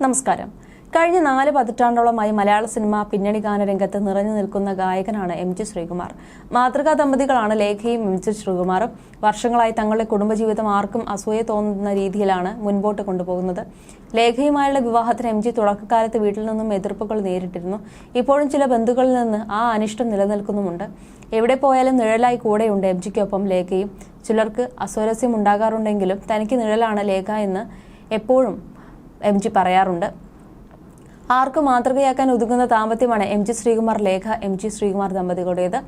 നമസ്കാരം. കഴിഞ്ഞ നാല് പതിറ്റാണ്ടോളമായി മലയാള സിനിമ പിന്നണി ഗാനരംഗത്ത് നിറഞ്ഞു നിൽക്കുന്ന ഗായകനാണ് എം ജി ശ്രീകുമാർ. മാതൃകാ ദമ്പതികളാണ് ലേഖയും എം ജി ശ്രീകുമാറും. വർഷങ്ങളായി തങ്ങളുടെ കുടുംബജീവിതം ആർക്കും അസൂയ തോന്നുന്ന രീതിയിലാണ് മുൻപോട്ട് കൊണ്ടുപോകുന്നത്. ലേഖയുമായുള്ള വിവാഹത്തിന് എം ജി തുടക്കക്കാലത്ത് വീട്ടിൽ നിന്നും എതിർപ്പുകൾ നേരിട്ടിരുന്നു. ഇപ്പോഴും ചില ബന്ധുക്കളിൽ നിന്ന് ആ അനിഷ്ടം നിലനിൽക്കുന്നുമുണ്ട്. എവിടെ പോയാലും നിഴലായി കൂടെയുണ്ട് എം ജിക്കൊപ്പം ലേഖയും. ചിലർക്ക് അസ്വരസ്യം ഉണ്ടാകാറുണ്ടെങ്കിലും തനിക്ക് നിഴലാണ് ലേഖ എന്ന് എപ്പോഴും എം ജി പറയാറുണ്ട്. ആർക്കും മാതൃകയാക്കാൻ ഒതുങ്ങുന്ന ദാമ്പത്യമാണ് M G Sreekumar Lekha M G Sreekumar ദമ്പതികളുടേത്.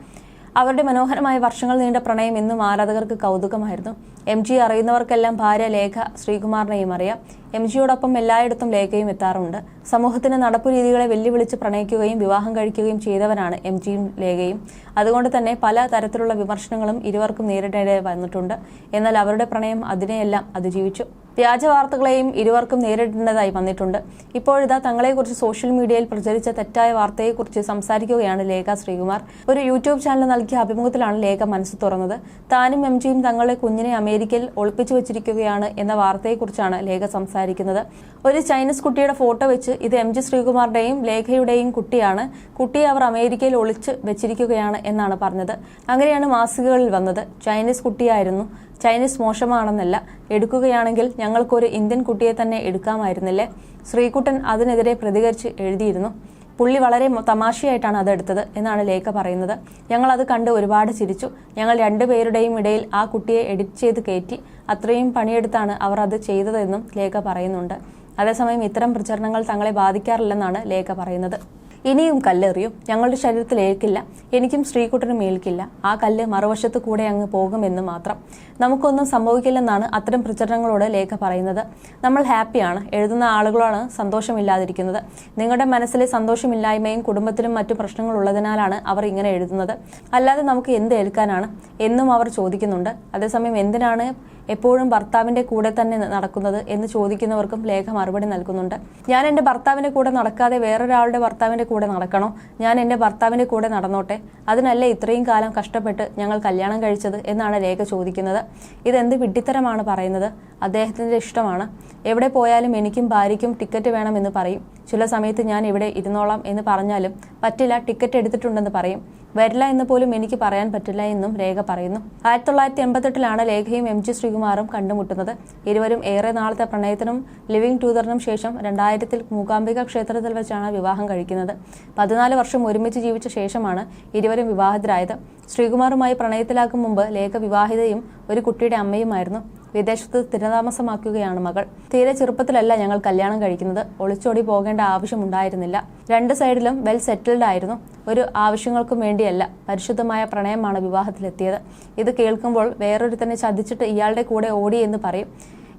അവരുടെ മനോഹരമായ വർഷങ്ങൾ നീണ്ട പ്രണയം എന്നും ആരാധകർക്ക് കൗതുകമായിരുന്നു. എം ജി അറിയുന്നവർക്കെല്ലാം ഭാര്യ ലേഖ ശ്രീകുമാറിനെയും അറിയാം. എം ജിയോടൊപ്പം എല്ലായിടത്തും ലേഖയും എത്താറുണ്ട്. സമൂഹത്തിന്റെ നടപ്പു രീതികളെ വെല്ലുവിളിച്ച് പ്രണയിക്കുകയും വിവാഹം കഴിക്കുകയും ചെയ്തവരാണ് എം ജിയും ലേഖയും അതുകൊണ്ട് തന്നെ പല തരത്തിലുള്ള വിമർശനങ്ങളും ഇരുവർക്കും നേരിടേണ്ടി വന്നിട്ടുണ്ട്. എന്നാൽ അവരുടെ പ്രണയം അതിനെയെല്ലാം അതിജീവിച്ചു. വ്യാജ വാർത്തകളെയും ഇരുവർക്കും നേരിടേണ്ടതായി വന്നിട്ടുണ്ട്. ഇപ്പോഴിതാ തങ്ങളെക്കുറിച്ച് സോഷ്യൽ മീഡിയയിൽ പ്രചരിച്ച തെറ്റായ വാർത്തയെക്കുറിച്ച് സംസാരിക്കുകയാണ് ലേഖ ശ്രീകുമാർ. ഒരു യൂട്യൂബ് ചാനൽ നൽകിയ അഭിമുഖത്തിലാണ് ലേഖ മനസ്സ് തുറന്നത്. താനും എം ജിയും തങ്ങളുടെ കുഞ്ഞിനെ അമേരിക്കയിൽ ഒളിപ്പിച്ചു വച്ചിരിക്കുകയാണ് എന്ന വാർത്തയെക്കുറിച്ചാണ് ലേഖ സംസാരിക്കുന്നത്. ഒരു ചൈനീസ് കുട്ടിയുടെ ഫോട്ടോ വെച്ച് ഇത് എം ജി ശ്രീകുമാറിന്റെയും ലേഖയുടെയും കുട്ടിയാണ്. കുട്ടിയെ അവർ അമേരിക്കയിൽ ഒളിച്ച് വെച്ചിരിക്കുകയാണ് എന്നാണ് പറഞ്ഞത്. അങ്ങനെയാണ് മാസികകളിൽ വന്നത്. ചൈനീസ് കുട്ടിയായിരുന്നു. ചൈനീസ് മോശമാണെന്നല്ല. എടുക്കുകയാണെങ്കിൽ ഞങ്ങൾക്കൊരു ഇന്ത്യൻ കുട്ടിയെ തന്നെ എടുക്കാമായിരുന്നില്ലേ? ശ്രീകുട്ടൻ അതിനെതിരെ പ്രതികരിച്ച് എഴുതിയിരുന്നു. പുള്ളി വളരെ തമാശയായിട്ടാണ് അതെടുത്തത് എന്നാണ് ലേഖ പറയുന്നത്. ഞങ്ങൾ അത് കണ്ട് ഒരുപാട് ചിരിച്ചു. ഞങ്ങൾ രണ്ടുപേരുടെയും ഇടയിൽ ആ കുട്ടിയെ എഡിറ്റ് ചെയ്ത് കയറ്റി അത്രയും പണിയെടുത്താണ് അവർ അത് ചെയ്തതെന്നും ലേഖ പറയുന്നുണ്ട്. അതേസമയം ഇത്തരം പ്രചരണങ്ങൾ തങ്ങളെ ബാധിക്കാറില്ലെന്നാണ് ലേഖ പറയുന്നത്. ഇനിയും കല്ലെറിയും. ഞങ്ങളുടെ ശരീരത്തിൽ ഏൽക്കില്ല. എനിക്കും ശ്രീകുട്ടനും ഏൽക്കില്ല. ആ കല്ല് മറുവശത്ത് കൂടെ അങ്ങ് പോകുമെന്ന് മാത്രം. നമുക്കൊന്നും സംഭവിക്കില്ലെന്നാണ് അത്തരം പ്രചരണങ്ങളോട് ലേഖ പറയുന്നത്. നമ്മൾ ഹാപ്പിയാണ്. എഴുതുന്ന ആളുകളാണ് സന്തോഷമില്ലാതിരിക്കുന്നത്. നിങ്ങളുടെ മനസ്സിലെ സന്തോഷമില്ലായ്മയും കുടുംബത്തിലും മറ്റു പ്രശ്നങ്ങളുള്ളതിനാലാണ് അവർ ഇങ്ങനെ എഴുതുന്നത്. അല്ലാതെ നമുക്ക് എന്ത് ഏൽക്കാനാണ്? എന്നും അവർ ചോദിക്കുന്നുണ്ട്. അതേസമയം എന്തിനാണ് എപ്പോഴും ഭർത്താവിന്റെ കൂടെ തന്നെ നടക്കുന്നത് എന്ന് ചോദിക്കുന്നവർക്കും ലേഖ മറുപടി നൽകുന്നുണ്ട്. ഞാൻ എന്റെ ഭർത്താവിന്റെ കൂടെ നടക്കാതെ വേറൊരാളുടെ ഭർത്താവിന്റെ കൂടെ നടക്കണോ? ഞാൻ എന്റെ ഭർത്താവിന്റെ കൂടെ നടന്നോട്ടെ? അതിനല്ലേ ഇത്രയും കാലം കഷ്ടപ്പെട്ട് ഞങ്ങൾ കല്യാണം കഴിച്ചത് എന്നാണ് രേഖ ചോദിക്കുന്നത്. ഇതെന്ത് വിഡ്ഢിത്തരമാണ് പറയുന്നത്? അദ്ദേഹത്തിന്റെ ഇഷ്ടമാണ്. എവിടെ പോയാലും എനിക്കും ഭാര്യയ്ക്കും ടിക്കറ്റ് വേണമെന്ന് പറയും. ചില സമയത്ത് ഞാൻ ഇവിടെ ഇരുന്നോളാം എന്ന് പറഞ്ഞാലും പറ്റില്ല ടിക്കറ്റ് എടുത്തിട്ടുണ്ടെന്ന് പറയും. വരില്ല എന്ന് പോലും എനിക്ക് പറയാൻ പറ്റില്ല എന്നും രേഖ പറയുന്നു. ആയിരത്തി തൊള്ളായിരത്തി എൺപത്തെട്ടിലാണ് രേഖയും എം ജി ശ്രീകുമാറും കണ്ടുമുട്ടുന്നത്. ഇരുവരും ഏറെ നാളത്തെ പ്രണയത്തിനും ലിവിംഗ് ടൂതറിനും ശേഷം രണ്ടായിരത്തിൽ മൂകാംബിക ക്ഷേത്രത്തിൽ വെച്ചാണ് വിവാഹം കഴിക്കുന്നത്. പതിനാല് വർഷം ഒരുമിച്ച് ജീവിച്ച ശേഷമാണ് ഇരുവരും വിവാഹിതരായത്. ശ്രീകുമാറുമായി പ്രണയത്തിലാക്കും മുമ്പ് ലേഖ വിവാഹിതയും ഒരു കുട്ടിയുടെ അമ്മയുമായിരുന്നു. വിദേശത്ത് സ്ഥിരതാമസമാക്കുകയാണ് മകൾ. തീരെ ചെറുപ്പത്തിലല്ല ഞങ്ങൾ കല്യാണം കഴിക്കുന്നത്. ഒളിച്ചോടി പോകേണ്ട ആവശ്യമുണ്ടായിരുന്നില്ല രണ്ട് സൈഡിലും വെൽ സെറ്റിൽഡ് ആയിരുന്നു. ഒരു ആവശ്യങ്ങൾക്കും വേണ്ടിയല്ല. പരിശുദ്ധമായ പ്രണയമാണ് വിവാഹത്തിലെത്തിയത്. ഇത് കേൾക്കുമ്പോൾ വേറൊരുത്തനെ ചതിച്ചിട്ട് ഇയാളുടെ കൂടെ ഓടി എന്ന് പറയും.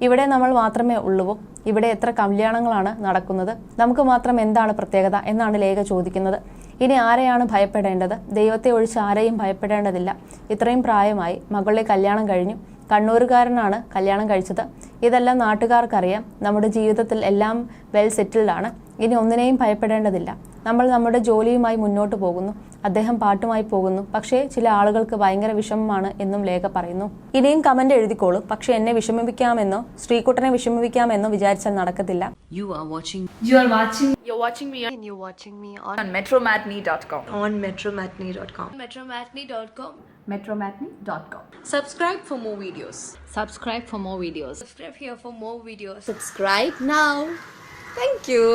ഇവിടെ നമ്മൾ മാത്രമേ ഉള്ളൂ. ഇവിടെ എത്ര കല്യാണങ്ങളാണ് നടക്കുന്നത്. നമുക്ക് മാത്രം എന്താണ് പ്രത്യേകത എന്നാണ് ലേഖ ചോദിക്കുന്നത്. ഇനി ആരെയാണ് ഭയപ്പെടേണ്ടത്? ദൈവത്തെ ഒഴിച്ച് ആരെയും ഭയപ്പെടേണ്ടതില്ല. ഇത്രയും പ്രായമായി മകളുടെ കല്യാണം കഴിഞ്ഞു. കണ്ണൂരുകാരനാണ് കല്യാണം കഴിച്ചത്. ഇതെല്ലാം നാട്ടുകാർക്കറിയാം. നമ്മുടെ ജീവിതത്തിൽ എല്ലാം വെൽ സെറ്റിൽഡാണ് ഇനി ഒന്നിനെയും ഭയപ്പെടേണ്ടതില്ല. നമ്മൾ നമ്മുടെ ജോലിയുമായി മുന്നോട്ട് പോകുന്നു അദ്ദേഹം പാട്ടുമായി പോകുന്നു പക്ഷേ ചില ആളുകൾക്ക് ഭയങ്കര വിഷമമാണ് എന്നും ലേഖ പറയുന്നു ഇനിയും കമന്റ് എഴുതിക്കോളൂ പക്ഷേ എന്നെ വിഷമിപ്പിക്കാമെന്നോ ശ്രീകുട്ടനെ വിഷമിപ്പിക്കാമെന്നോ വിചാരിച്ചാൽ നടക്കത്തില്ല You are watching You are watching You're watching me on, and you're watching me on, on metromatney.com. on metromatney.com. metromatney.com. Metromatney.com. Subscribe for more videos. subscribe for more videos Subscribe here for more videos. Subscribe now. Thank you.